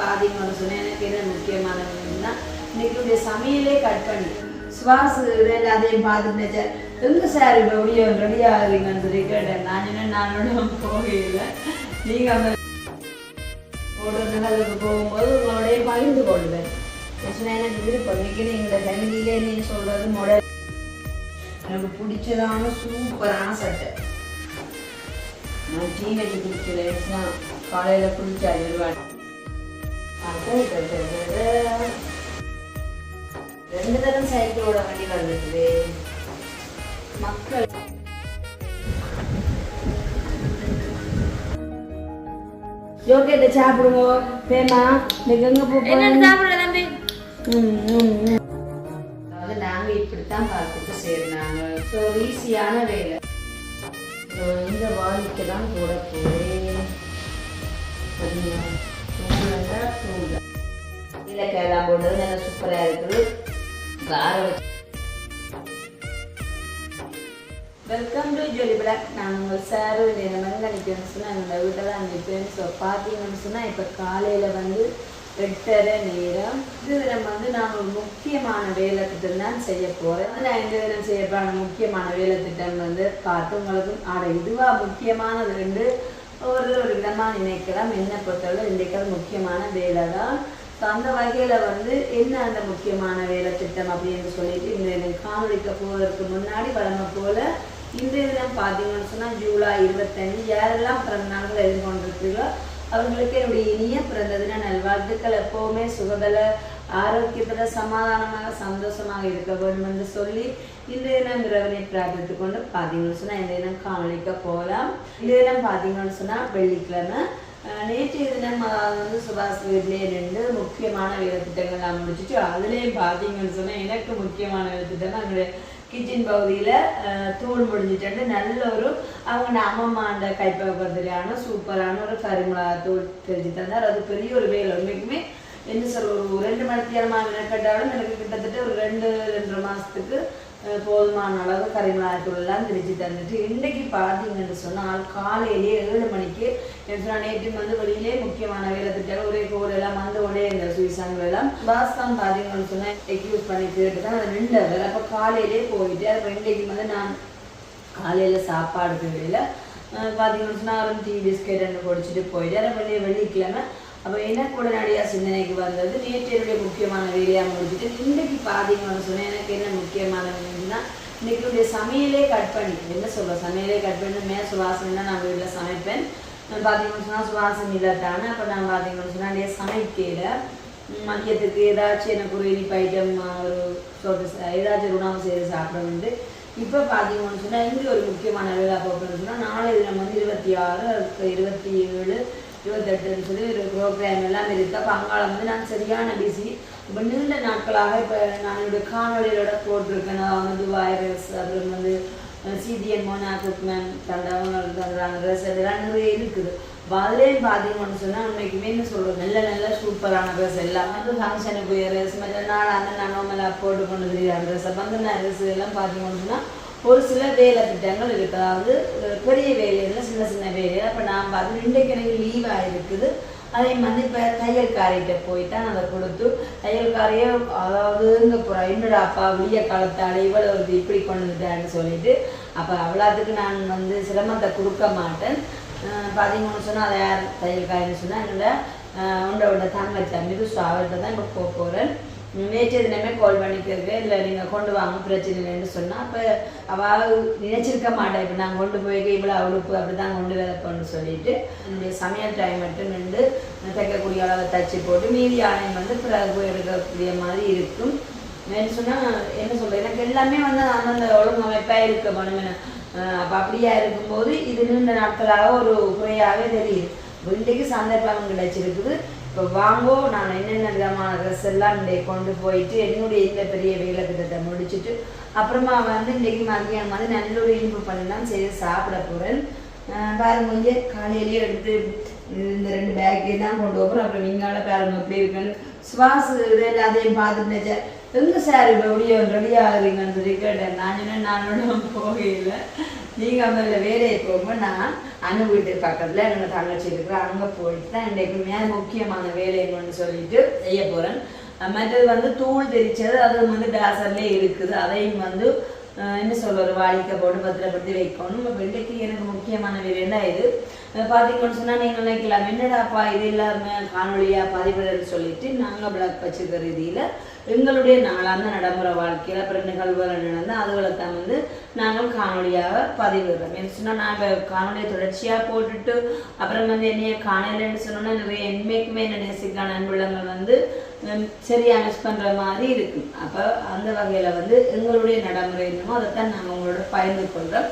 பார்த்தீங்கன்னு சொன்னேன். எனக்கு என்ன முக்கியமானதுன்னா இன்னைக்கு உடைய சமையலே கட் பண்ணி சுவாச இதெல்லாம் அதையும் பார்த்துட்டு எங்க சார் இப்போ வீடியோ ரெடி ஆகுறீங்கன்னு சொல்லி கேட்டேன். நான் என்ன நானும் போகல. நீங்க அந்த ஒரு போகும்போது உங்களோடய பகிர்ந்து கொள்வேன். நான் சொன்னேன் எனக்கு விருப்பம். இன்னைக்கு எங்களோட ஃபேமிலியிலே நீ சொல்றது முறை. எனக்கு பிடிச்சதான சூப்பரான சட்டை. நான் டீனேஜ் குடிக்கல காலையில் குளிச்சாரு வருவாள் ரெண்டு தரம் சைக்கிளோட வண்டி வந்துருக்குது. மக்கள். ஜோக்கேட்ட சாப்பிடுங்க பேமா இன்னைக்கு எங்க போப்போம் சாப்பிடுற தம்பி? அதாவது நாங்க இப்படித்தான் பார்த்துட்டு செய்யறாங்க ஸோ ஈஸியான வேலை. இந்த வாலிக்கு தான் போட போறேன். தூள் போட்டது நல்லா சூப்பராக இருக்குது கார வச்சு வெல்கம் டு ஜோலி பிளாக் நான் உங்கள் சார் இந்த மாதிரி நினைக்கிறேன்னு சொன்னால் என்னோட வீட்டில் தான் நினைப்பேன் ஸோ பார்த்தீங்கன்னு சொன்னால் இப்போ காலையில் வந்து எட்டரை நேரம். இது தினம் வந்து நான் ஒரு முக்கியமான வேலை திட்டம் தான் செய்ய போகிறேன் நான் இந்த தினம் செய்ய போகிற முக்கியமான வேலை திட்டம் வந்து பார்த்து உங்களுக்கு ஆட இதுவாக முக்கியமானது ரெண்டு ஒரு ஒரு விதமாக நினைக்கலாம். என்ன பொறுத்தவரை இன்றைக்கு முக்கியமான வேலை தான் ஸோ அந்த வகையில் வந்து என்ன அந்த முக்கியமான வேலை திட்டம் அப்படின்னு சொல்லிட்டு இந்த எனக்கு காணொலிக்க போவதற்கு முன்னாடி வழங்க போல இந்த தினம் பார்த்தீங்கன்னு சொன்னால் ஜூலை இருபத்தஞ்சு யாரெல்லாம் பிறந்த நாட்கள் எதிர்கொண்டிருக்கீங்களோ அவங்களுக்கு என்னுடைய இனிய பிறந்த தின நல்வாழ்த்துக்கள். எப்போவுமே சுகபல ஆரோக்கியத்துல சமாதானமாக சந்தோஷமாக இருக்க வேண்டும் என்று சொல்லி இந்த தினம் இறைவனை பிரார்த்தித்து கொண்டு பார்த்தீங்கன்னு சொன்னால் இந்த தினம் காணொலிக்க போகலாம். இந்த தினம் பார்த்தீங்கன்னு சொன்னால் வெள்ளிக்கிழமை. நேற்றைய தினம் அதாவது வந்து சுபாஷ் வீட்டிலே ரெண்டு முக்கியமான வேலை திட்டங்கள் நான் முடிச்சுட்டு அதுலேயும் பார்த்தீங்கன்னு சொன்னால் எனக்கு முக்கியமான வேலை திட்டம் என்னுடைய கிச்சன் பகுதியில் தூள் முடிஞ்சிட்டு நல்ல ஒரு அவங்க அம்மம்மாண்ட கைப்பக்கத்திலான சூப்பரான ஒரு கரிமிளகா தூள் தெரிஞ்சு தந்தார். அது பெரிய ஒரு வேலை. உண்மைக்குமே என்ன சார் ஒரு ரெண்டு மணி நேரமாக மெனக்கட்டாலும் எனக்கு கிட்டத்தட்ட ஒரு ரெண்டு ரெண்டரை மாதத்துக்கு போதுமான அளவு கரிமிளகாத்தூள் திரிச்சு தந்துட்டு இன்றைக்கி பார்த்தீங்கன்னு சொன்னால் காலையிலேயே ஏழு மணிக்கு என்ன நேற்று வந்து வெளியிலே முக்கியமான வேலை திட்டம் ஒரே கோடு எல்லாம் வந்து உடனே இந்த சுவிசாங்கள் எல்லாம் பாஸ் தான் பார்த்தீங்கன்னு சொன்னால் எக்யூஸ் பண்ணி கேட்டு தான் அதை நின்றவர் அப்போ காலையிலே போயிட்டு அப்போ இன்றைக்கு வந்து நான் காலையில் சாப்பாடு வேலையில் பார்த்தீங்கன்னு சொன்னால் அவரும் டீ பிஸ்கெட் ரெண்டு குடிச்சிட்டு போயிட்டு அதை வெளியே வெள்ளிக்கிழமை அப்போ எனக்கு உடனடியாக சிந்தனைக்கு வந்தது? நேற்றையுடைய முக்கியமான வேலையாக முடிஞ்சுட்டு இன்றைக்கு பார்த்தீங்கன்னு சொன்னால் எனக்கு என்ன முக்கியமான வேலைன்னா இன்னைக்கு உடைய சமையலே கட் பண்ணி என்ன சொல்ல சமையலே கட் பண்ணி மே சுவாசனை நான் வீட்டில் சமைப்பேன். பார்த்தீங்கன்னு சொன்னால் சுவாசம் இல்லாதானே அப்போ நான் பார்த்தீங்கன்னு சொன்னால் நிறைய சமைக்கையில் மதியத்துக்கு ஏதாச்சும் எனக்கு ஒரு இனிப்பு ஐட்டம் ஒரு ஏதாச்சும் ஒரு உணவு செய்து சாப்பிட இப்போ பார்த்தீங்கன்னு சொன்னால் இங்கே ஒரு முக்கியமான வேலை பார்க்கணும்னு சொன்னால் நாளை தினம் வந்து இருபத்தி ஆறு இருபத்தி ஏழு இருபத்தெட்டுன்னு சொல்லி ஒரு ப்ரோக்ராம் எல்லாம் இருக்குது அப்போ அங்கால வந்து நான் சரியான பிஸி இப்போ நீண்ட நாட்களாக இப்போ நான் என்னுடைய காணொலியோட போட்டிருக்கேன். நான் வந்து வைரஸ் அப்புறம் வந்து சிடிஎன் மோனா குக்மேன் தந்தவங்க ட்ரெஸ் இதெல்லாம் நிறைய இருக்குது. அப்போ அதுலேயும் பார்த்தீங்கன்னு சொன்னால் உண்மைக்குமே என்ன சொல்கிறது நல்ல நல்ல சூப்பரான ட்ரெஸ் எல்லாமே வந்து ஃபங்க்ஷனுக்கு போய் ட்ரெஸ் மற்ற நாள் அந்த மேலே போட்டு கொண்டு தெரியாத ட்ரெஸ் அப்போ அந்த ட்ரெஸ் எல்லாம் பார்த்தீங்கன்னு சொன்னால் ஒரு சில வேலை திட்டங்கள் இருக்குது. அதாவது பெரிய வேலையில் சின்ன சின்ன வேலை. அப்போ நாம் அது இன்றைக்கு எனக்கு லீவாக இருக்குது அதே மாதிரி இப்போ தையல்காரிகிட்ட போயிட்டு அதை கொடுத்து தையல்காரையே அதாவது இங்கே போகிறா என்னோட அப்பா விடிய காலத்தால் இவ்வளோ ஒரு இப்படி கொண்டு வந்துட்டான்னு சொல்லிட்டு அப்போ அவ்வளோத்துக்கு நான் வந்து சிரமத்தை கொடுக்க மாட்டேன். பதிமூணு பார்த்தீங்கன்னு சொன்னால் அதை யார் தையல்காரின்னு சொன்னால் என்னோட உண்டை உங்களோட தங்கச்சி ஸோ அவர்கிட்ட தான் இப்போ போக போகிறேன் நேற்று தினமே கால் பண்ணிக்கிறேன் இல்லை நீங்கள் கொண்டு வாங்க பிரச்சனை இல்லைன்னு சொன்னால் அப்போ அவள் நினைச்சிருக்க மாட்டேன் இப்போ நான் கொண்டு போய் இவ்வளோ அவளுக்கு அப்படி தான் கொண்டு வரப்போன்னு சொல்லிட்டு என்னுடைய சமையல் டைம் மட்டும் நின்று தைக்கக்கூடிய அளவை தச்சு போட்டு மீதி ஆணையம் வந்து பிறகு போய் எடுக்கக்கூடிய மாதிரி இருக்கும். என்ன சொன்னால் என்ன சொல்கிறது எனக்கு எல்லாமே வந்து அந்தந்த ஒழுங்கமைப்பாக இருக்க பண்ணுவேன் அப்போ அப்படியா இருக்கும்போது இது நீண்ட நாட்களாக ஒரு குறையாகவே தெரியுது. வீட்டுக்கு சந்தர்ப்பம் கிடைச்சிருக்குது. இப்போ வாங்கோ நான் என்னென்ன விதமான ட்ரெஸ் எல்லாம் இன்றைக்கு கொண்டு போயிட்டு என்னுடைய இந்த பெரிய வேலை திட்டத்தை முடிச்சுட்டு அப்புறமா வந்து இன்றைக்கு மதியம் வந்து நல்ல ஒரு இனிப்பு பண்ணலாம் செய்து சாப்பிட போகிறேன் பாருங்க காலையிலேயே எடுத்து இந்த ரெண்டு பேக்கே தான் கொண்டு போகிறோம் அப்புறம் விங்கால பாருங்க எப்படி இருக்குன்னு. சுவாஸ் இது எல்லாத்தையும் பார்த்துட்டு எங்கே சார் இப்போ எப்படியோ ரெடி ஆகுறீங்கன்னு சொல்லி கேட்டேன். நான் சொன்னேன் நானோட போகையில் நீங்கள் அந்த வேலையை போகும்போது நான் அணு வீட்டு பக்கத்தில் எங்க தங்கச்சி இருக்கிற அங்கே போயிட்டு தான் என்றைக்குமே முக்கியமான வேலைன்னு சொல்லிட்டு செய்ய போகிறேன் மற்றது வந்து தூள் தெரிச்சது அது வந்து டேசர்லேயே இருக்குது. அதையும் வந்து என்ன சொல்ல ஒரு வாடிக்கை போட்டு பத்திரப்படுத்தி வைக்கணும். இப்போ இன்றைக்கு எனக்கு முக்கியமான வேலைன்னா இது? அஹ் பார்த்தீங்கன்னு நீங்கள் நினைக்கலாம் என்னடாப்பா இது இல்லாமல் காணொலியாக பதிவிடன்னு சொல்லிட்டு நாங்கள் பிளாக் வச்சுக்கிற ரீதியில் எங்களுடைய நாளாந்த நடைமுறை வாழ்க்கையில் அப்புறம் நிகழ்வுகள் நடந்தால் அதுகளை தான் வந்து நாங்கள் காணொலியாக பதிவிடுறோம். என்ன சொன்னால் நான் இப்போ காணொலியை தொடர்ச்சியாக போட்டுட்டு அப்புறம் வந்து என்னைய காணலைன்னு சொன்னோன்னா நிறைய என்னைக்குமே என்ன நேசிக்கான அன்புள்ளங்கள் வந்து சரியாக மிஸ் பண்ணுற மாதிரி இருக்கு. அப்போ அந்த வகையில் வந்து எங்களுடைய நடைமுறை என்னமோ அதைத்தான் நாங்கள் உங்களோட பகிர்ந்து கொள்கிறோம்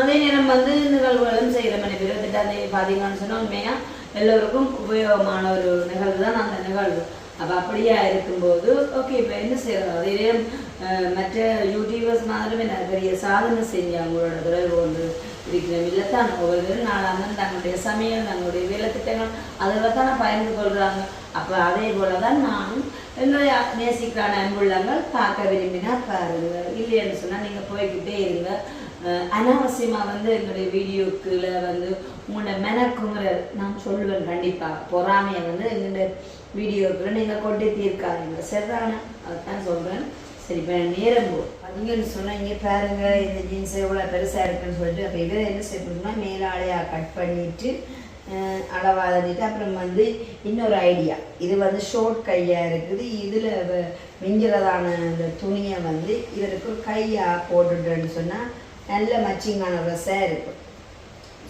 அதே நேரம் வந்து நிகழ்வுகளும் செய்கிற மணி பேர் இருபத்தெட்டாம் தேதி பார்த்தீங்கன்னு சொன்னால் உண்மையாக எல்லோருக்கும் உபயோகமான ஒரு நிகழ்வு தான் அந்த நிகழ்வு. அப்போ அப்படியா இருக்கும்போது ஓகே இப்போ என்ன செய்யணும்? அதே அஹ், மற்ற யூடியூபர்ஸ் மாதிரி நிறைய பெரிய சாதனை செஞ்சு அவங்களோட தொடர்பு கொண்டு இருக்கிற இல்லத்தான் ஒவ்வொரு நாளாக தங்களுடைய சமையல் தங்களுடைய வேலை திட்டங்கள் அதில் தானே பயந்து கொள்கிறாங்க அப்போ அதே போல தான் நானும் என்னுடைய நேசிக்கிறான அன்புள்ளங்கள் பார்க்க விரும்பினா பாருங்க. இல்லைன்னு சொன்னால் நீங்கள் போய்கிட்டே இருங்க. அனாவசியமாக வந்து எங்களுடைய வீடியோக்குள்ள வந்து உங்களோட மெனக்குங்கிற நான் சொல்லுவேன் கண்டிப்பாக பொறாமையை வந்து எங்களுடைய வீடியோக்களை நீங்கள் கொண்டு தீர்க்காதீங்க சரிதானே? அதுதான் சொல்கிறேன் சரி இப்போ நேரம் போ. சொன்னால் இங்கே இங்க இந்த ஜீன்ஸ் எவ்வளோ பெருசாக இருக்குன்னு சொல்லிட்டு அப்போ இதை என்ன செய்யணும்னா மேலாடையாக கட் பண்ணிட்டு அளவாதிட்டு அப்புறம் வந்து இன்னொரு ஐடியா இது வந்து ஷோர்ட் கையாக இருக்குது. இதில் மிஞ்சிறதான அந்த துணியை வந்து இதற்கு கையாக போட்டுட்டேன்னு சொன்னால் நல்ல மச்சிங்கான ட்ரெஸ்ஸாக இருக்கும்.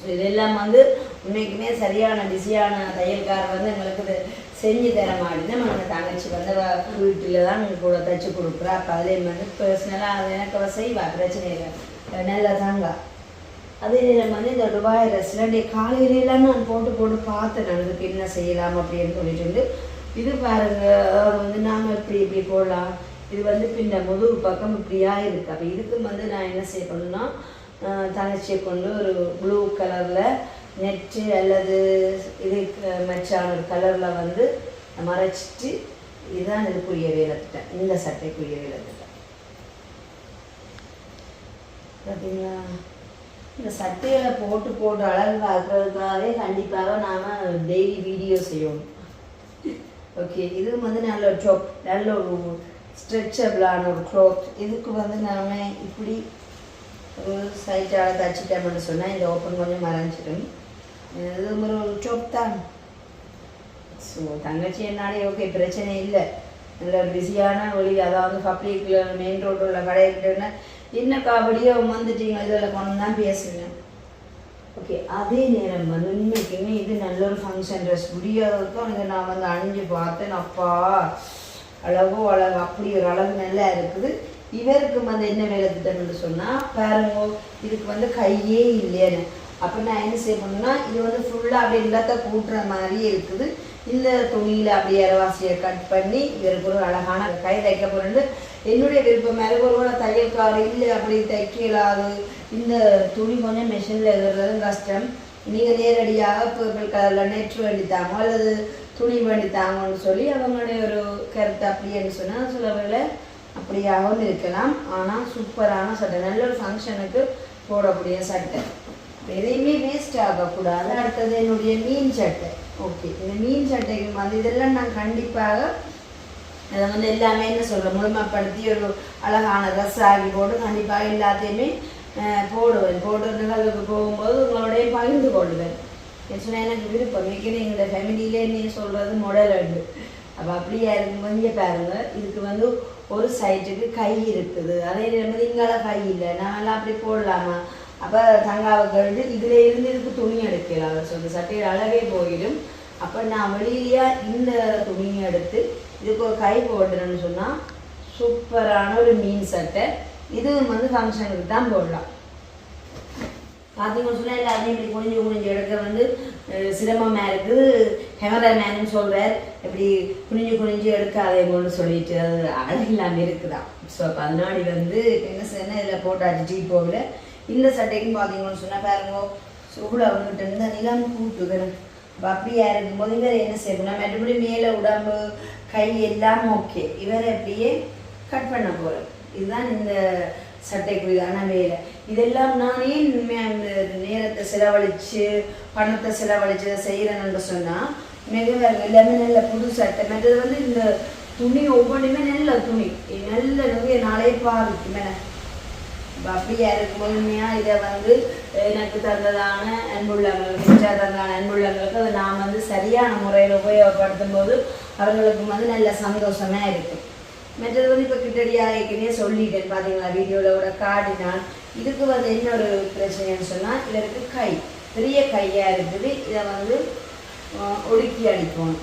ஸோ இதெல்லாம் வந்து உண்மைக்குமே சரியான பிஸியான தையல்காரர் வந்து எங்களுக்கு செஞ்சு தர மாட்டேன்னு நம்ம தங்கச்சி வந்து வீட்டில் தான் கூட தைச்சு கொடுக்குறா. அப்போ அதுலேயும் வந்து பர்சனலாக அது எனக்கு செய்வா. பிரச்சனை இல்லை. நல்லா தாங்க. அதே நேரம் வந்து இந்த துபாய் ரெஸ்டாரண்ட் காலையிலலாம் நான் போட்டு போட்டு பார்த்தேன். நான் என்ன செய்யலாம் அப்படின்னு சொல்லிட்டு இது பாருங்க வந்து நாங்கள் இப்படி இப்படி போடலாம். இது வந்து பின்ன முதுகு பக்கம் இப்படியா இருக்கு. அப்போ இதுக்கு வந்து நான் என்ன செய்யணும்னா தங்கச்சியை கொண்டு ஒரு ப்ளூ கலரில் நெட்டு அல்லது இது மச்சான ஒரு கலரில் வந்து மறைச்சிட்டு இதுதான் இதுக்குரிய வேலை திட்டம். இந்த சட்டைக்குரிய வேலை திட்டம். பார்த்தீங்களா இந்த சட்டையை போட்டு போட்டு அழகு ஆக்குறதுக்காகவே கண்டிப்பாக நாம் டெய்லி வீடியோ செய்யணும். ஓகே இது வந்து நல்ல ஒரு டாப் நல்ல ஒரு ஸ்ட்ரெச்சபிளான ஒரு க்ளோத் இதுக்கு வந்து நாம் இப்படி சைட்டால் தச்சுட்டோம்னு சொன்னால் இந்த ஓப்பன் கொஞ்சம் மறைஞ்சிடும். இது ஒரு ஜோப் தான். ஸோ தங்கச்சி என்னாலே ஓகே பிரச்சனை இல்லை. நல்ல பிஸியான வழி அதாவது பப்ளிக்கில் மெயின் ரோட்டில் உள்ள கடைக்கிட்டேன்னா என்ன காவடியோ வந்துட்டீங்க இதில் கொண்டு தான் பேசுவேன் ஓகே அதே நேரம் வந்து உண்மைக்குமே இது நல்ல ஒரு ஃபங்க்ஷன் ட்ரெஸ் முடியாததுக்கும் இதை நான் வந்து அணிஞ்சு பார்த்தேன். அப்பா அழகோ அழகு அப்படி ஒரு அழகு நல்லா இருக்குது. இவருக்கு வந்து என்ன வேலை திட்டம்னு சொன்னால் பாருங்க இதுக்கு வந்து கையே இல்லைன்னு அப்போ நான் என்ன செய்ய பண்ணேன்னா இது வந்து ஃபுல்லாக அப்படியே எல்லாத்த கூட்டுற மாதிரியே இருக்குது. இந்த துணியில் அப்படியே அரவாசியை கட் பண்ணி இவருக்கு ஒரு அழகான கை தைக்க போகிறேன்னு என்னுடைய விருப்பம் மேலே ஒரு தையல்கார் இல்லை அப்படி தைக்கலாது. இந்த துணி கொஞ்சம் மிஷினில் எழுதுறதும் கஷ்டம். நீங்கள் நேரடியாக பர்பிள் கலரில் நெட் வேண்டித்தாங்க அல்லது துணி வேண்டித்தாங்கன்னு சொல்லி அவங்களுடைய ஒரு கருத்து அப்படின்னு சொன்னால் சில வேலை அப்படியாகவும் இருக்கலாம் ஆனால் சூப்பரான சட்டை. நல்ல ஒரு ஃபங்க்ஷனுக்கு போடக்கூடிய சட்டை. எதையுமே வேஸ்ட் ஆகக்கூடாது. அடுத்தது என்னுடைய மீன் சட்டை. ஓகே இந்த மீன் சட்டைக்கு வந்து இதெல்லாம் நான் கண்டிப்பாக அதை வந்து எல்லாமே என்ன சொல்கிறேன் முழுமைப்படுத்தி ஒரு அழகான ட்ரெஸ் ஆகி போட்டு கண்டிப்பாக எல்லாத்தையுமே அஹ், போடுவேன். போட்டு நிகழ்வுக்கு போகும்போது உங்களோடய பகிர்ந்து கொள்வேன். சொன்னால் எனக்கு விருப்பம். ஏற்கனவே எங்களோட ஃபேமிலியிலே நீ சொல்கிறது மாடல் உண்டு. அப்போ அப்படியே இருக்கும்போது இங்கே பாருங்க. இதுக்கு வந்து ஒரு சைட்டுக்கு கை இருக்குது. அதே நேரம் இங்கால கை இல்லை. நாங்களாம் அப்படி போடலாமா? அப்போ தங்காவுக்கு வந்து இதில் இருந்து இதுக்கு துணி எடுக்கலாம். அவர் சொல்லி சட்டையில் அழகே போயிடும். அப்போ நான் வெளியிலேயே இந்த துணியை எடுத்து இதுக்கு ஒரு கை போடுறேன்னு சொன்னால் சூப்பரான ஒரு மீன் சட்டை. இதுவும் வந்து ஃபங்க்ஷனுக்கு தான் போடலாம். பார்த்தீங்கன்னு சொன்னால் எல்லாருமே இப்படி குனிஞ்சு குனிஞ்சு எடுக்க வந்து சிரமமாக இருக்குது. கேமராமேனும் சொல்கிறார் இப்படி குனிஞ்சு குனிஞ்சு எடுக்காதேங்கன்னு சொல்லிட்டு அது அழகில்லாமல் இருக்குதான் ஸோ அப்போ வந்து என்ன செய்யணும் இதில் போட்டாச்சு டீ போகல இந்த சட்டைக்கும் பார்த்தீங்கன்னு சொன்னால் பாருங்க. சூடு அவங்ககிட்ட இருந்து நிலம் கூட்டுக்கிறேன் அப்போ அப்படியே இருக்கும்போது இவர் என்ன செய்யணும் மறுபடி மேலே உடம்பு கை எல்லாம் ஓகே இவரை அப்படியே கட் பண்ண போகிறேன் இதுதான் இந்த சட்டைக்குரியதான வேலை இதெல்லாம் நானே உண்மையாக நேரத்தை செலவழித்து பணத்தை செலவழித்து செய்கிறேன்னு சொன்னால் மிக எல்லாமே நல்ல புது சட்டை மற்றது வந்து இந்த துணி ஒவ்வொன்றுமே நல்ல துணி. நல்ல நிறைய நாளே பாருக்கு மேலே. அப்ப அப்படியா இருக்கும்போது உண்மையாக இதை வந்து எனக்கு தந்ததான அன்புள்ளவங்களுக்கு மிச்சா தந்தான அன்புள்ளவங்களுக்கு அதை நான் வந்து சரியான முறையில் உபயோகப்படுத்தும் போது அவர்களுக்கும் வந்து நல்ல சந்தோஷமா இருக்கும் மற்றது வந்து இப்போ கிட்டடியாக ஏற்கனவே சொல்லிட்டேன் பார்த்தீங்களா வீடியோவில் கூட காட்டினால் இதுக்கு வந்து என்ன ஒரு பிரச்சனைன்னு சொன்னால் இதற்கு கை பெரிய கையாக இருக்குது. இதை வந்து ஒடுக்கி அடிக்கணும்.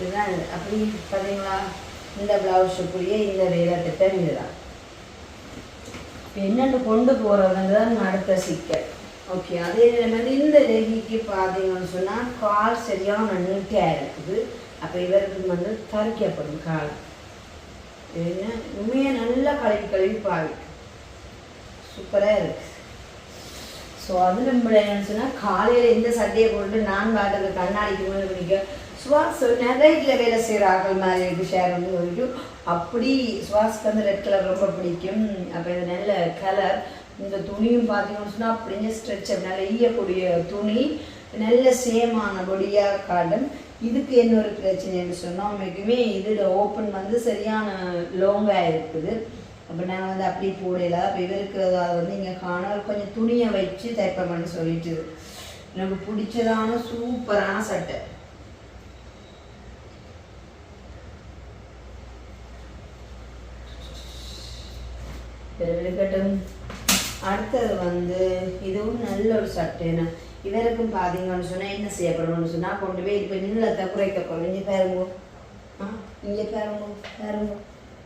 இதுதான் அப்படி பார்த்தீங்களா இந்த ப்ளவுஸுக்குரிய இந்த வேலை திட்டம் இதுதான். என்னென்னு கொண்டு போகிறவங்க தான் அடுத்த சிக்கல். ஓகே அதே மாதிரி இந்த லெகிக்கு பார்த்தீங்கன்னு சொன்னால் கால் சரியான நீட்டாக இருக்குது. அப்போ இவருக்கு வந்து தரிக்கப்படும் கால். என்ன? உண்மையாக நல்லா கழுவி கழுவி பாவிக்கும். சூப்பராக இருக்குது ஸோ அதில் என்னன்னு சொன்னால் காலையில் எந்த சட்டையை போட்டு நான் பாட்டுக்கு கண்ணாடிக்கு முன்னாடி பிடிக்க. சுவாஸ் நெரைட்டில் வேலை செய்கிற ஆக்கள் மாதிரி இருக்குது ஷேர் வந்து சொல்லிட்டு. அப்படி சுவாஸ்க்கு வந்து ரெட் கலர் ரொம்ப பிடிக்கும். அப்போ இது நல்ல கலர் இந்த துணியும் பார்த்தீங்கன்னு சொன்னால் அப்படிங்க ஸ்ட்ரெச் நல்ல ஈயக்கூடிய துணி. நல்ல சேமான பொடியாக காட்டும். இதுக்கு என்ன ஒரு பிரச்சனைன்னு சொன்னால் உண்மைக்குமே இதில் ஓப்பன் வந்து சரியான லோங்காக இருக்குது. அப்போ நான் வந்து அப்படி போடல. அப்போ இவருக்கு அதை வந்து இங்கே காணால் கொஞ்சம் துணியை வச்சு தைப்பேன்னு சொல்லிட்டு. எனக்கு பிடிச்சதான சூப்பரான சட்டை. சரி, இருக்கட்டும் அடுத்தது வந்து இதுவும் நல்ல ஒரு சட்டைன்னு இவருக்கும் பார்த்தீங்கன்னு சொன்னால் என்ன செய்யப்படணும்னு சொன்னால் கொண்டு போய் இப்போ நீளத்தை குறைக்க போகிறோம் இங்கே பாருங்க. ஆ இங்கே பாருங்க. பாருங்க.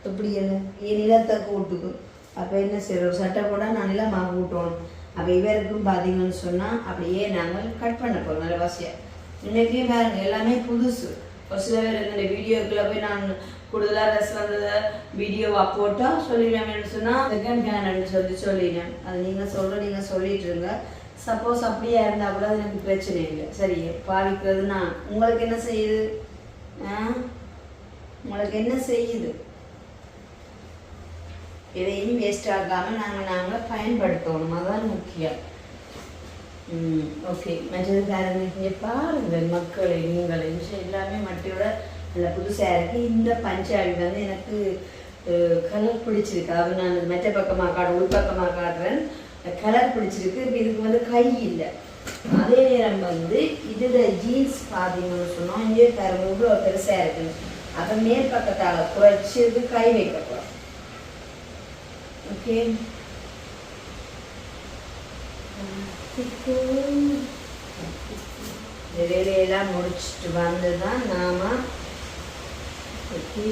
எப்படி என்ன? என் நிலத்தை கூட்டுக்கும் அப்போ என்ன செய்யறோம் சட்டை போட நான் நிலமாக கூட்டணும் அப்போ இவருக்கும் பார்த்தீங்கன்னு சொன்னால் அப்படியே நாங்கள் கட் பண்ண போகிறோம் நல்ல வாசியாக இன்றைக்கி பாருங்க எல்லாமே புதுசு. ஒரு சில பேர் இந்த வீடியோக்குள்ளே போய் நான் கூடுதலாக ட்ரெஸ் வந்ததை வீடியோவாக போட்டால் சொல்லிடுவேன் சொன்னால் செகண்ட் ஹேண்ட்னு சொல்லி சொல்லிடுறேன். அது நீங்கள் சொல்கிற நீங்கள் சொல்லிட்டு இருங்க. சப்போஸ் அப்படியே இருந்தால் கூட அது எனக்கு பிரச்சனை இல்லை. சரி பாவிக்கிறதுனா உங்களுக்கு என்ன செய்யுது? ஆ? உங்களுக்கு என்ன செய்யுது? எதையும் வேஸ்ட் ஆகாமல் நாங்கள் நாங்கள் பயன்படுத்தணும். அதுதான் முக்கியம். ஓகே மற்றது பாருங்க இங்கே பாருங்கள் மக்களை நீங்களை. விஷயம் எல்லாமே மட்டையோட நல்ல புதுசாக இருக்குது இந்த பஞ்சாபி வந்து எனக்கு கலர் பிடிச்சிருக்கு. அது நான் மெச்ச பக்கமாக காடு உள் பக்கமாக காட்டுறேன். கலர் பிடிச்சிருக்கு. இப்போ இதுக்கு வந்து கை இல்லை. அதே நேரம் வந்து இதோட ஜீன்ஸ் பார்த்தீங்கன்னு சொன்னால் இங்கே பாருங்க இவ்வளோ பெருசாக இருக்குது அதை மேற்பக்கத்தால் குறைச்சி இது கை வைக்கப்படும் again. இந்த வேலையெல்லாம் முடிச்சுட்டு வந்து தான் நாம் ஓகே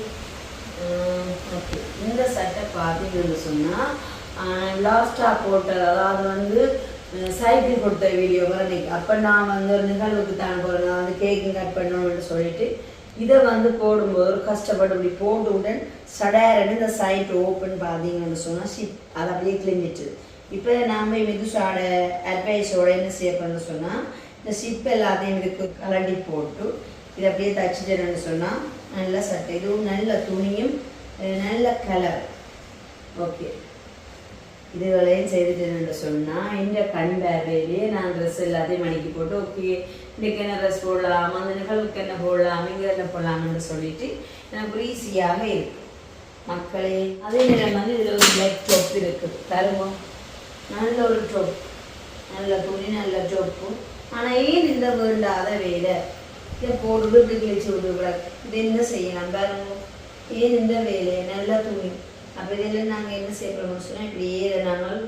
ஓகே இந்த சட்டை பார்த்தீங்கன்னு சொன்னால் லாஸ்ட்டாக போட்டது அதாவது வந்து சைக்கிள் கொடுத்த வீடியோ வரலைக்கு அப்போ நான் வந்து ஒரு நிகழ்வுக்கு தான் போகிறேன் நான் வந்து கேக்கு கட் பண்ணணும்னு சொல்லிட்டு இதை வந்து போடும்போது கஷ்டப்பட்டு இப்படி உடன் சடாயிட இந்த சைட் ஓப்பன் பார்த்தீங்கன்னு சொன்னால் ஷிப் அது அப்படியே கிழிஞ்சிட்டு இப்போ நாம் மிதுசாட அட்வைஸோட என்ன செய்யப்படுன்னு சொன்னால் இந்த ஷிப் எல்லாத்தையும் இதுக்கு கலண்டி போட்டு இதை அப்படியே தச்சுட்டேன்னு சொன்னால் நல்ல சட்டை. இதுவும் நல்ல துணியும் நல்ல கலர் ஓகே இதுகளையும் செய்துட்டேன்னு சொன்னால் இந்த கண் பார்வையிலேயே நான் ட்ரெஸ் எல்லாத்தையும் மணிக்கு போட்டு ஓகே இன்றைக்கு என்ன ட்ரெஸ் போடலாம்? அந்த நிகழ்வுக்கு என்ன போடலாம்? இங்கே என்ன போடலாம்னு சொல்லிட்டு எனக்கு ஈஸியாக இருக்கும் மக்களே அதே நேரம் வந்து இதில் ஒரு பிளாக் டொப் இருக்குது தருமம். நல்ல ஒரு டொப் நல்ல துணி நல்ல டொப்பு ஆனால் ஏன் இந்த வேண்டாத வேலை? இதை போட்டு இப்படி கிழிச்சு விட்டுக்கூடாது இது என்ன செய்யலாம்? பாருங்க ஏன் இந்த வேலை? நல்ல துணி. அப்போ இதில் நாங்கள் என்ன செய்ய போகிறோம் சொன்னால் இப்படியே இதை நாங்கள்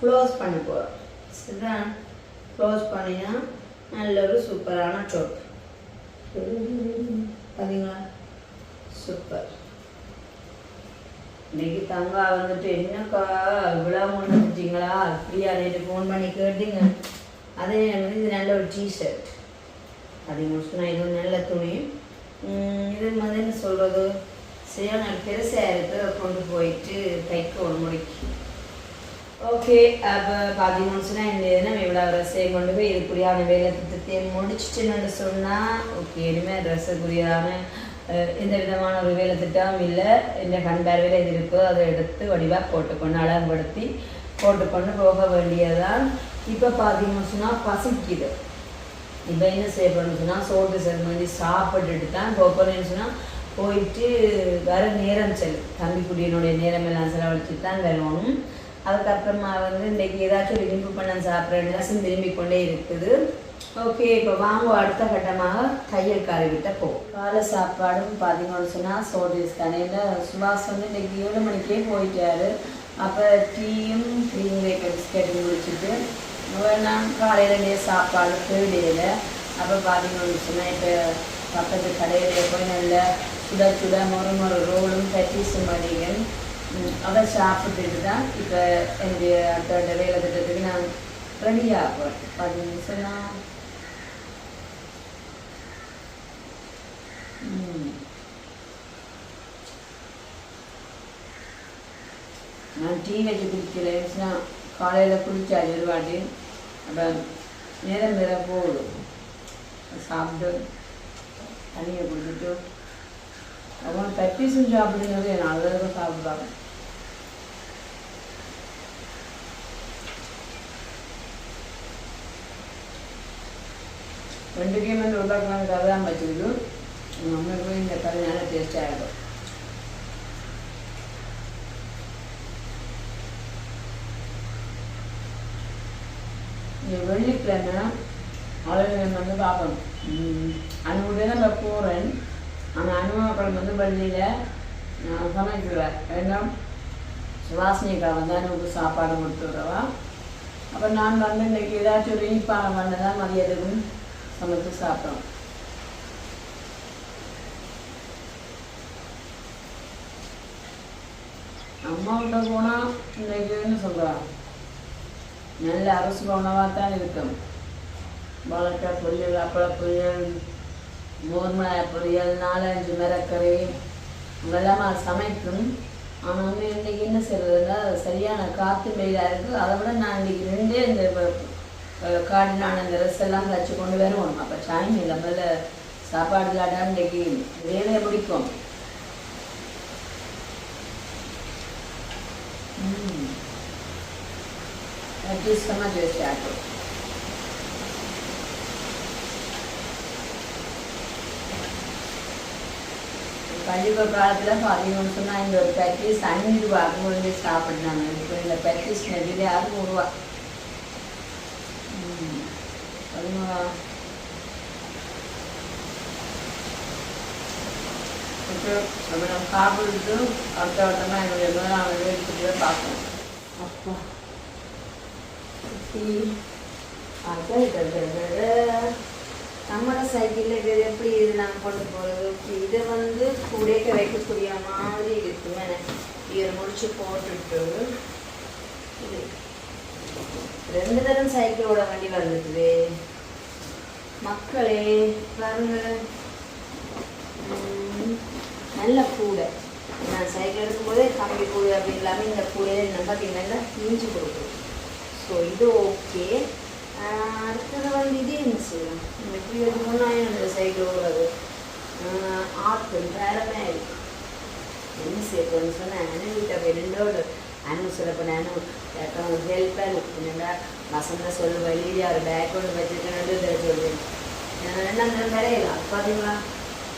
க்ளோஸ் பண்ண போகிறோம் சரிதான் க்ளோஸ் பண்ணினா நல்ல ஒரு சூப்பரான சோப் பார்த்தீங்களா சூப்பர். இன்னைக்கு தங்கா வந்துட்டு என்னக்கா இவ்வளோ முன் வந்துட்டீங்களா? அப்படியா நேற்று ஃபோன் பண்ணி கேட்டீங்க. அதே வந்து இது நல்ல ஒரு டிஷர்ட் அது சொன்னால் இது நல்ல துணி. இது வந்து என்ன சொல்கிறது சரியான பெருசாக இருக்குது கொண்டு போயிட்டு தைக்கணும் முடிக்கு. ஓகே அப்போ பார்த்தீங்கன்னு சொன்னால் இந்த நம்ம இவ்வளோ ட்ரெஸ்ஸை கொண்டு போய் இதுக்குரியான வேலை திட்டத்தை முடிச்சிட்டுன்னு சொன்னால் ஓகே இனிமேல் ட்ரெஸ்ஸுக்குரியான எந்த விதமான ஒரு வேலை திட்டமும் இல்லை. இந்த கண் பார்வையில் இது இருக்கோ அதை எடுத்து வடிவாக போட்டுக்கொண்டு அழகுபடுத்தி போட்டுக்கொண்டு போக வேண்டியதான் இப்போ பார்த்தீங்கன்னு சொன்னால் பசிக்குது. இப்போ என்ன செய்யப்படும்னு சொன்னால் சோறு செருமதி சாப்பிட்டுட்டு தான் போகணும்னு சொன்னால் போயிட்டு வர நேரம் செல் தம்பி குடியனுடைய நேரம் எல்லாம் செலவழிச்சுட்டு தான் வரணும் அதுக்கப்புறமா வந்து இன்றைக்கி ஏதாச்சும் ஒரு பண்ண பண்ணம் சாப்பிட்ற திரும்பி கொண்டே இருக்குது. ஓகே இப்போ வாங்க அடுத்த கட்டமாக தையல் காரிக்கிட்ட போ. காலை சாப்பாடும் பார்த்தீங்கன்னு சொன்னால் சோடிஸ் கடையில் சுபாஷ் வந்து இன்றைக்கி ஏழு மணிக்கே போயிட்டாரு. அப்போ டீயும் க்ரீம் வேக்கர் பிஸ்கெட்டும் குடிச்சிட்டு நான் காலையிலேயே சாப்பாடு தேடியில் அப்போ பார்த்தீங்கன்னு சொன்னால் இப்போ பக்கத்து கடையில் போய் நல்ல சுட சுட மொறு மொறு ரோலும் பட்டீஸும் வடிகள் அதை சாப்பிட்டுட்டு தான் இப்போ என்னுடைய அடுத்த வேலை திட்டத்துக்கு நான் ரெடி ஆகிறேன் பத்து நிமிஷம் தான் நான் டீ வச்சு குடிக்கிறேன் காலையில் குடிச்சா ஒரு வாட்டி. அப்போ நேரம் வேற போகுது. சாப்பிட்டு தண்ணியை குடிச்சிட்டு அவங்க பப்பீஸும் சாப்பிடுங்கிறது என் அழகாக சாப்பிடுவாங்க ரெண்டுக்கையும் வந்து உருளைக்கிழங்கு கதை தான் வச்சுக்கிட்டு எங்கள் அம்மாவுக்கு இந்த கறி நல்லா டேஸ்டாக இருக்கும் இந்த வெள்ளிக்கிழமை அலுவலகம் வந்து பார்க்கணும் அனுடைய தான் நான் போகிறேன் ஆனால் வந்து பள்ளியில் நான் சமைக்கிறேன். ஏன்னா சுவாசினிக்கா வந்து அனுபவ சாப்பாடு கொடுத்து விடவா. அப்போ நான் வந்து இன்னைக்கு ஏதாச்சும் ஒரு இனிப்பான பண்ண தான் சமைச்சு சாப்பிட்டோம் அம்மா கிட்ட போனால் இன்னைக்குன்னு சொல்கிறான் நல்ல அரசு உணவாக தான் இருக்கும். வாழைக்காய் பொரியல் அப்பள பொரியல் மோர்மலாய் பொரியல் நாலஞ்சு மிரக்கறி இதெல்லாம் சமைக்கும். ஆனால் வந்து இன்றைக்கி என்ன செய்யறதுன்னா சரியான காற்று வெயிலாக இருக்குது அதை விட நான் இன்றைக்கி ரெண்டே இந்த காடினான இந்த ட்ரெஸ் எல்லாம் வச்சு கொண்டு வருவோம். அப்போ சாயம் இல்லை முதல்ல சாப்பாடு இல்லாட்டா இன்றைக்கி வேலையை பிடிக்கும் ம். இஷ்டமாக ஜூஸ் பள்ளிக்கூட காலத்தில் பார்த்தீங்கன்னு சொன்னால் இந்த ஒரு பேக்கேஜ் அஞ்சு ரூபாய்க்கு வந்து சாப்பிட்றாங்க இப்போ இந்த பேக்கேஜ் நெடிலே அறுநூறுவா பதினோரா இப்போ நம்ம சாப்பிட்டு அடுத்த வட்டமாக என்னுடைய எடுத்துகிட்டு பார்ப்போம். அப்பா. நம்மளோட சைக்கிளில் இது எப்படி இது நாங்கள் கொண்டு போகிறது இதை வந்து கூடைக்க வைக்கக்கூடிய மாதிரி இருக்குமே இதை முடிச்சு போட்டுட்டு இது. ரெண்டு தரம் சைக்கிளோட வண்டி வந்துட்டுது மக்களே பாருங்க நல்ல கூடை. நான் சைக்கிள் எடுக்கும்போதே கம்பி கூடை அப்படி இல்லாமல் இந்த கூடையை என்ன பார்த்தீங்கன்னா இஞ்சி கொடுக்கும் ஸோ இது ஓகே அடுத்தது வந்து இது இருந்துச்சு செய்யலாம் எப்படி எடுக்கணும்னா என்னோட சைக்கிள் ஓடுறது ஆப்பிள் வேறமே இருக்கு என்ன சேர்க்கணும்னு சொன்னால் அண்ணன் வீட்டை போய் ரெண்டோடு அனுசரப்ப நானும் ஒரு ஹெல்ப் என்னடா வசந்த சொல்லு வழியிலே அவர் பேக் ஒன்று வச்சுருக்கேன் சொல்லுவேன் ரெண்டாம் தரம் வரையலாம் பார்த்தீங்களா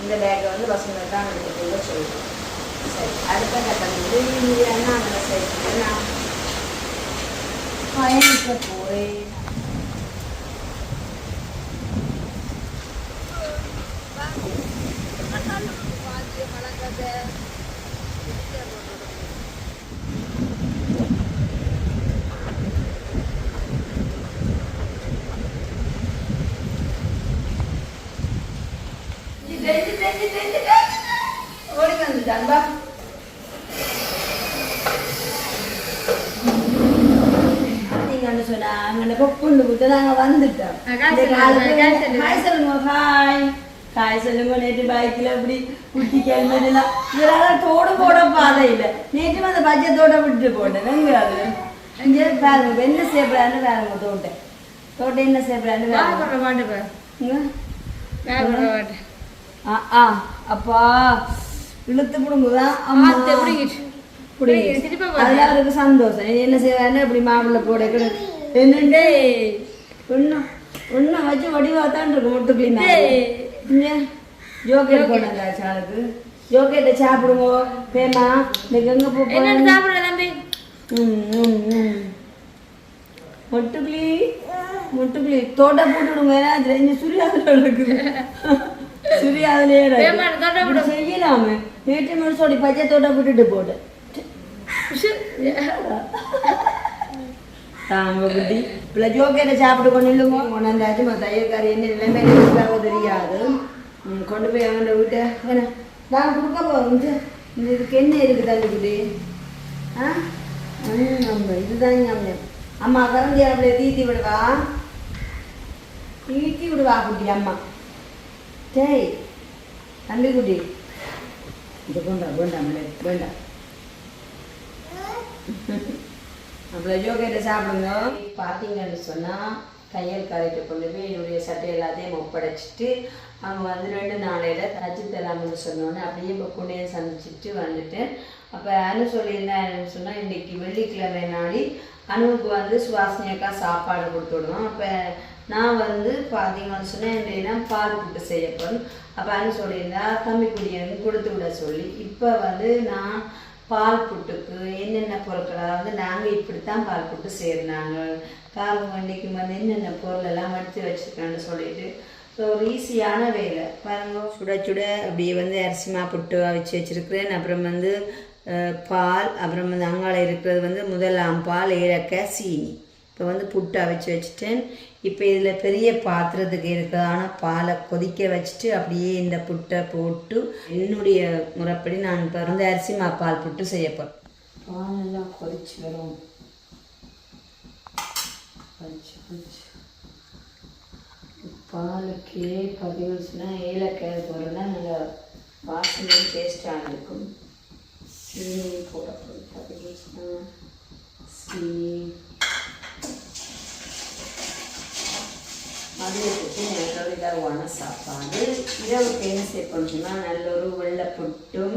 இந்த பேக்கை வந்து வசந்த தான் எடுத்துக்கொள்ள சொல்லுவேன் சரி அடுத்த கட்டம் வந்து இந்த அண்ணா அந்த சைக்கிள் நான் பயணிக்க போறேன் ஓடி வந்துட்டான் பா பார்த்தீங்கன்னு சொன்னா அங்கே பொப்புண்டு விட்டு நாங்கள் வந்துட்டோம். காய் சொல்லுங்க. ஹாய் காய் சொல்லுங்க நேற்று பைக்கில் அப்படி குட்டி கேள்விலாம் இதெல்லாம் தோடு போட பாதை இல்லை நேற்று அந்த பச்சை தோட்டை விட்டு போட்டேன் அது இங்கே பாருங்க என்ன செய்யப்படான்னு பாருங்க தோட்டை தோட்டம் என்ன செய்யப்படான்னு பாருங்க பாட்டு ஆ ஆ அப்பா இழுத்து பிடுங்குதான் அம்மா பிடிங்கிட்டு. அதெல்லாம் அவருக்கு சந்தோஷம் என்ன செய்வாருன்னா இப்படி மாப்பிள்ளை போட என்னண்டே ஒன்றும் ஒன்றும் வச்சு வடிவா தான் இருக்கு முட்டு கிளீன் ஜோக்கேட் போனாங்க சாலுக்கு ஜோக்கேட்டை சாப்பிடுங்க பேமா. இன்னைக்கு எங்க போ சாப்பிடுற தம்பி? மொட்டுக்கிளி மொட்டுக்கிளி தோட்டை போட்டுடுங்க ஏன்னா அது ரெண்டு சுரியாதுல இருக்குது. செய்யலாமே. நேற்று முடிச்சோடி பச்சை தோட்டை போட்டுட்டு போட்டு புத்தி. இப்ப ஜோக்கேட்டை சாப்பிட்டு கொண்டு இல்லைங்க கொண்டாந்தாச்சு மற்ற தையக்காரி என்ன நிலைமை இருக்காவோ தெரியாது. கொண்டு போய் அவன் வீட்டை என்ன நான் கொடுக்க போகிறோம் இந்த இதுக்கு என்ன இருக்குது தள்ளி ஆ? ம், நம்ம இதுதான் நம்ம அம்மா கரண்டி அப்படியே தீத்தி விடுவா. தீத்தி விடுவா குட்டி அம்மா. டேய் தம்பி குட்டி. இது கொண்டா வேண்டாம் வேண்டாம் அப்புறம் யோகிட்ட சாப்பிடுங்க பார்த்தீங்கன்னு சொன்னால் தையல் கரைட்டு கொண்டு போய் என்னுடைய சட்டை எல்லாத்தையும் ஒப்படைச்சிட்டு அவங்க வந்து ரெண்டு நாளையில் தச்சு தராமன்னு சொன்னோன்னே அப்படியே இப்போ புண்ணியை சந்திச்சுட்டு வந்துட்டேன். அப்போ அனு சொல்லியிருந்தேன் சொன்னால் இன்னைக்கு வெள்ளிக்கிழமை நாளி அனுவுக்கு வந்து சுவாசினியக்கா சாப்பாடு கொடுத்து விடுவோம் அப்போ நான் வந்து பார்த்தீங்கன்னு சொன்னால் என்னன்னா பால் புட்டு செய்யப்படும் அப்போ அனு சொல்லியிருந்தா தம்பி குடியனுக்கு கொடுத்து விட சொல்லி இப்போ வந்து நான் பால் புட்டுக்கு என்னென்ன பொருட்களை வந்து நாங்கள் இப்படித்தான் பால் புட்டு செய்கிறாங்க காரம் வண்டிக்கு வந்து என்னென்ன பொருள் எல்லாம் எடுத்து வச்சுருக்கேன்னு சொல்லிட்டு ஸோ ஒரு ஈஸியான வேலை. பாருங்க. சுட சுட அப்படியே வந்து அரிசிமா புட்டு அவிச்சு வச்சுருக்கிறேன். அப்புறம் வந்து பால் அப்புறம் வந்து அங்காள இருக்கிறது வந்து முதலாம் பால் ஏலக்காய் சீனி. இப்போ வந்து புட்டு அவிச்சு வச்சுட்டேன். இப்போ இதில் பெரிய பாத்திரத்துக்கு இருக்கிறதான பாலை கொதிக்க வச்சுட்டு அப்படியே இந்த புட்டை போட்டு என்னுடைய முறைப்படி நான் இப்போ வந்து அரிசி மா பால் புட்டு செய்ய போகிறேன் பால் எல்லாம் கொதிச்சு வரும். கொதிச்சு கொதிச்சு. பாலுக்கே பதிவுச்சுன்னா ஏலக்காய் போடுறதுனா நல்லா வாசனை டேஸ்டாக இருக்கும். சீனி போடப்படும் பதிவுச்சுன்னா சீனி. மதியத்துக்கு நல்ல இதாவான சாப்பாடு. இரவுக்கு என்ன செய்யணும்னா நல்ல ஒரு வெள்ளை புட்டும்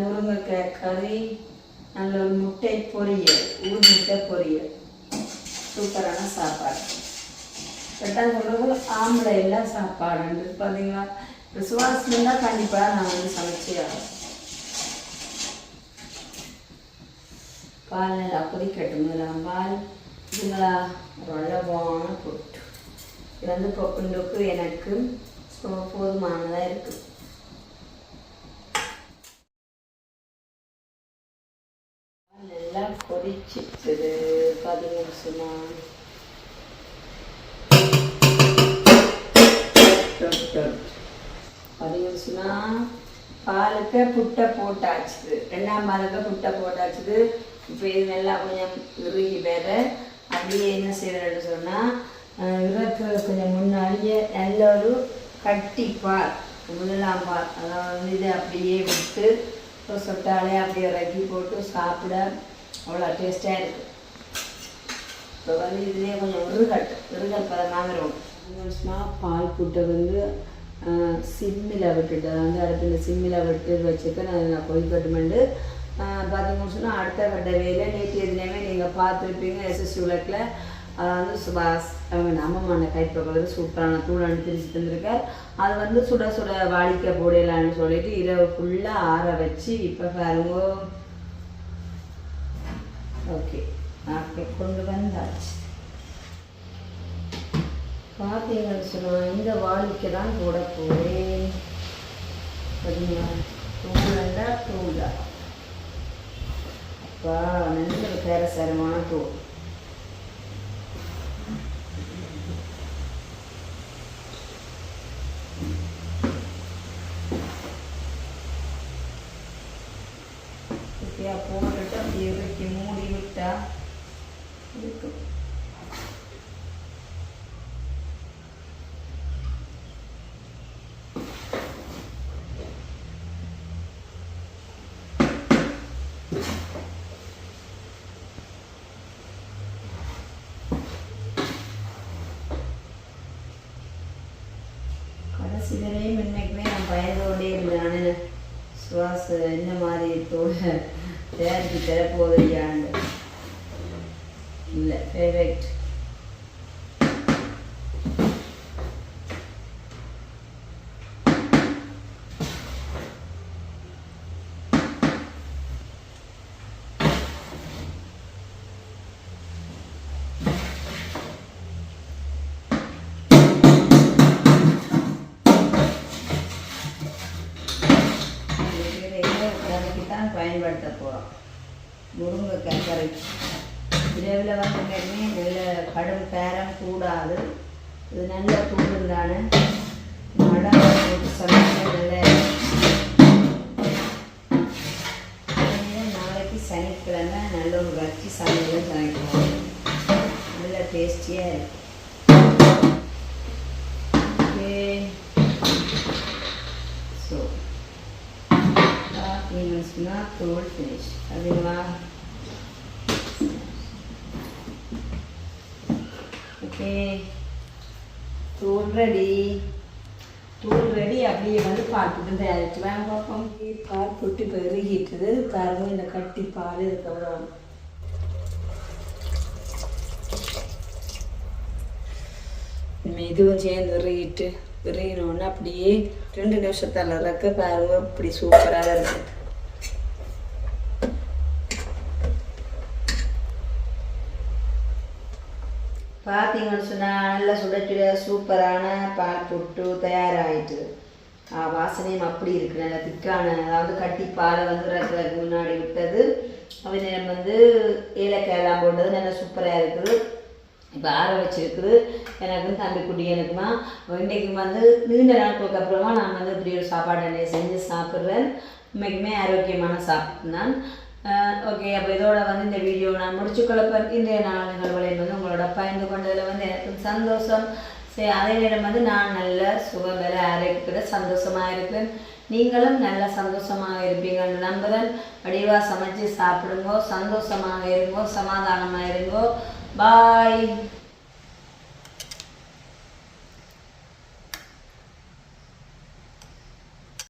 முருங்கைக்காய் கறி நல்ல ஒரு முட்டை பொரியல் ஊர் முட்டை பொரியல். சூப்பரான சாப்பாடு. கரெக்டாக சொல்கிறது ஆம்பளை எல்லாம் சாப்பாடுன்றது பார்த்தீங்களா விசுவாசம் தான் கண்டிப்பாக நான் வந்து சமைச்சே ஆகும் பால் நல்லா கொதிக்கட்டும். பால் இதுங்களா ரொள்ளவான புட்டு. இது வந்து பொப்புண்டுக்கு எனக்கு ஸோ போதுமானதாக இருக்குது நல்லா கொதிச்சிட்டுது பதினஞ்சு சொன்னால் பார்த்தீங்கன்னு சொன்னால் பாலுக்கு புட்டை போட்டாச்சுது. ரெண்டாம் பாலுக்கு புட்டை போட்டாச்சுது. இப்போ இது நல்லா கொஞ்சம் இறுகி வேற. அப்படியே என்ன செய்யறேன்னு சொன்னால் இறக்கு கொஞ்சம் முன்னாடியே நல்ல ஒரு கட்டி பால் அதாவது இதை அப்படியே விட்டு ஒரு சொட்டாலே அப்படியே இறக்கி போட்டு சாப்பிட அவ்வளோ டேஸ்ட்டாக இருக்குது இப்போ வந்து இதுலேயே கொஞ்சம் உருகட்டு உருகல் பதமாக வரும் வருஷமாக பால் புட்டை வந்து சிம்மில் விட்டுட்டு வந்து அடுப்பில் சிம்மில் விட்டு வச்சுக்க நான் நான் கொதிக்கட்டுமெண்டு பார்த்தீங்கன்னு சொன்னால் அடுத்த கட்ட வேலை நேற்று எதுலேயுமே நீங்கள் பார்த்துருப்பீங்க எஸ்எஸ்சி உலகில் அது வந்து சுபாஷ் அவங்க நம்மமான கைப்பக்கம் சூப்பரான தூளான்னு பிரித்து தந்திருக்கார். அது வந்து சுட சுட வாடிக்கை போடலான்னு சொல்லிட்டு இரவு ஃபுல்லாக ஆற வச்சு இப்போ பாருங்க. ஓகே ஓகே கொண்டு வந்தாச்சு. பார்த்தீங்கன்னு சொன்னால் இந்த வாளிக்கு தான் போட போகிறேன் சரிங்களா? தூளண்டா தூளா அப்பா நல்ல பேரசாரமான தூள் இப்படியா போட்டுட்டு அப்படியே இறுக்கி மூடி விட்டா இருக்கும் கடைசி வரையும் இன்னைக்குமே நம்ம இருந்தானு. சுவாச என்ன மாதிரி தோட தயாரித்து தரப்போதையாண்டு இல்லை பெர்ஃபெக்ட் சனிக்கிழமை நல்ல ஒரு வச்சு சமையல் சமைக்கணும் நல்ல டேஸ்டியாக இருக்கும் ஓகே ஸோ நீங்கள்ஸ்னா தோல் ஃபினிஷ் அதுங்களா ஓகே தூள் ரெடி தூள் ரெடி அப்படியே வந்து பார்த்துட்டு தயாரிச்சு தயாரிக்கலாம் பார்ப்போம். பால் புட்டி பெருகிட்டுது. பாருங்க இந்த கட்டி பால் இதுக்கப்புறம். மெதுவும் சேர்ந்து இறுகிட்டு இறுகினோன்னு அப்படியே ரெண்டு நிமிஷத்தில் இருக்க பாருங்க இப்படி சூப்பராக இருக்குது பார்த்தீங்கன்னு சொன்னால் நல்ல சுடச்சுட சூப்பரான பால் புட்டு தயாராகிட்டு வாசனையும் அப்படி இருக்கு நல்ல திக்கான அதாவது கட்டி பாலை வந்து ரசத்துக்கு முன்னாடி விட்டது. அது நேரம் வந்து ஏலக்காயெல்லாம் போட்டது நல்லா சூப்பராக இருக்குது. இப்போ ஆற வச்சிருக்குது. எனக்கும் தம்பி குட்டி எனக்குமா. இன்றைக்கு வந்து நீண்ட நாட்களுக்கு அப்புறமா நான் வந்து இப்படி ஒரு சாப்பாடு செஞ்சு சாப்பிட்றேன். இன்றைக்குமே ஆரோக்கியமான சாப்பாடு தான். ஓகே அப்போ இதோட வந்து இந்த வீடியோ நான் முடிச்சுக்கொள்ளப்பேன் இன்றைய நாள் நிகழ்வுகளை வந்து உங்களோட பயந்து கொண்டதில் வந்து எனக்கு சந்தோஷம். சரி அதே நேரம் வந்து நான் நல்ல சுகபல ஆரோக்கியத்தோட சந்தோஷமாக இருப்பேன். நீங்களும் நல்ல சந்தோஷமாக இருப்பீங்கன்னு நம்புகிறேன் வடிவாக சமைச்சு சாப்பிடுங்கோ சந்தோஷமாக இருங்கோ சமாதானமாக இருங்கோ. பாய்